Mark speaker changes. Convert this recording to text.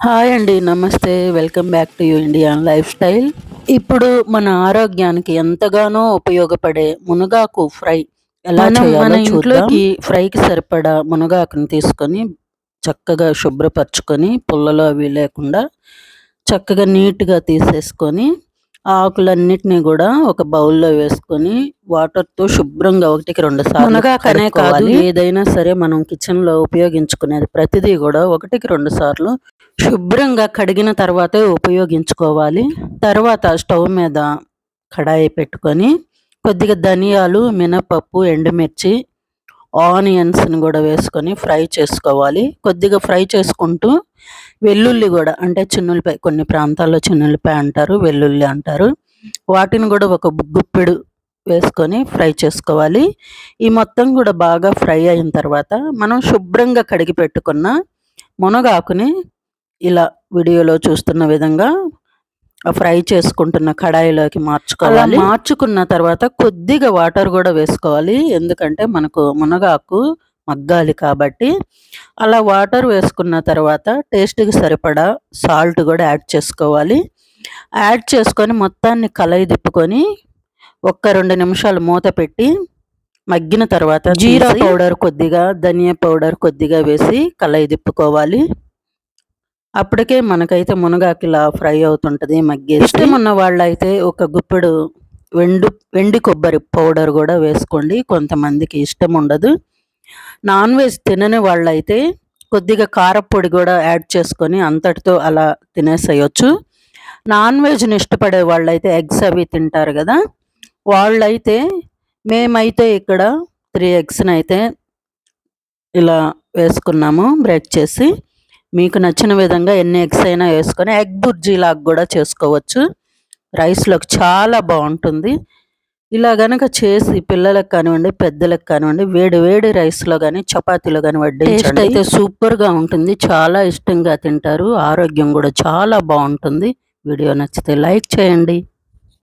Speaker 1: Hi అండి నమస్తే. Welcome back to you Indian lifestyle ఇప్పుడు మన ఆరోగ్యానికి ఎంతగానో ఉపయోగపడే మునగాకు ఫ్రై ఎలా మన ఇంట్లోకి ఫ్రైకి సరిపడా మునగాకుని తీసుకొని చక్కగా శుభ్రపరచుకొని పుల్లలో అవి లేకుండా చక్కగా నీట్గా తీసేసుకొని ఆకులన్నిటినీ కూడా ఒక బౌల్లో వేసుకొని వాటర్తో శుభ్రంగా ఒకటికి రెండు సార్లు కనే కాదు ఏదైనా సరే మనం కిచెన్లో ఉపయోగించుకునేది ప్రతిదీ కూడా ఒకటికి రెండు సార్లు శుభ్రంగా కడిగిన తర్వాతే ఉపయోగించుకోవాలి. తర్వాత స్టవ్ మీద కడాయి పెట్టుకొని కొద్దిగా ధనియాలు మినపప్పు ఎండుమిర్చి ఆనియన్స్ని కూడా వేసుకొని ఫ్రై చేసుకోవాలి. కొద్దిగా ఫ్రై చేసుకుంటూ వెల్లుల్లి కూడా అంటే చిన్నులపై కొన్ని ప్రాంతాల్లో చిన్నులపై అంటారు వెల్లుల్లి అంటారు. వాటిని కూడా ఒక గుప్పెడు వేసుకొని ఫ్రై చేసుకోవాలి. ఈ మొత్తం కూడా బాగా ఫ్రై అయిన తర్వాత మనం శుభ్రంగా కడిగి పెట్టుకున్న మునగాకుని ఇలా వీడియోలో చూస్తున్న విధంగా ఫ్రై చేసుకుంటున్న కడాయిలోకి మార్చుకోవాలి. మార్చుకున్న తర్వాత కొద్దిగా వాటర్ కూడా వేసుకోవాలి. ఎందుకంటే మనకు మునగాకు మగ్గాలి కాబట్టి. అలా వాటర్ వేసుకున్న తర్వాత టేస్ట్కి సరిపడా సాల్ట్ కూడా యాడ్ చేసుకోవాలి. యాడ్ చేసుకొని మొత్తాన్ని కలయి తిప్పుకొని ఒక్క రెండు నిమిషాలు మూత పెట్టి మగ్గిన తర్వాత జీరా పౌడర్ కొద్దిగా ధనియా పౌడర్ కొద్దిగా వేసి కలయి తిప్పుకోవాలి. అప్పటికే మనకైతే మునగాకు ఇలా ఫ్రై అవుతుంటుంది మగ్గేసి ఇష్టం ఉన్న వాళ్ళైతే ఒక గుప్పెడు వెండు వెండి కొబ్బరి పౌడర్ కూడా వేసుకోండి కొంతమందికి ఇష్టం ఉండదు. నాన్ వెజ్ తినని వాళ్ళైతే కొద్దిగా కారపొడి కూడా యాడ్ చేసుకొని అంతటితో అలా తినేసేయచ్చు. నాన్ వెజ్ని ఇష్టపడే వాళ్ళైతే ఎగ్స్ అవి తింటారు కదా వాళ్ళైతే మేమైతే ఇక్కడ త్రీ ఎగ్స్ని అయితే ఇలా వేసుకున్నాము బ్రేక్ చేసి. మీకు నచ్చిన విధంగా ఎన్ని ఎగ్స్ అయినా వేసుకొని ఎగ్ బుర్జీ లాగా కూడా చేసుకోవచ్చు. రైస్లోకి చాలా బాగుంటుంది. ఇలా కనుక చేసి పిల్లలకు కానివ్వండి పెద్దలకు కానివ్వండి వేడి వేడి రైస్లో కానీ చపాతీలో కానీ వడ్డించండి. అయితే సూపర్గా ఉంటుంది. చాలా ఇష్టంగా తింటారు. ఆరోగ్యం కూడా చాలా బాగుంటుంది. వీడియో నచ్చితే లైక్ చేయండి.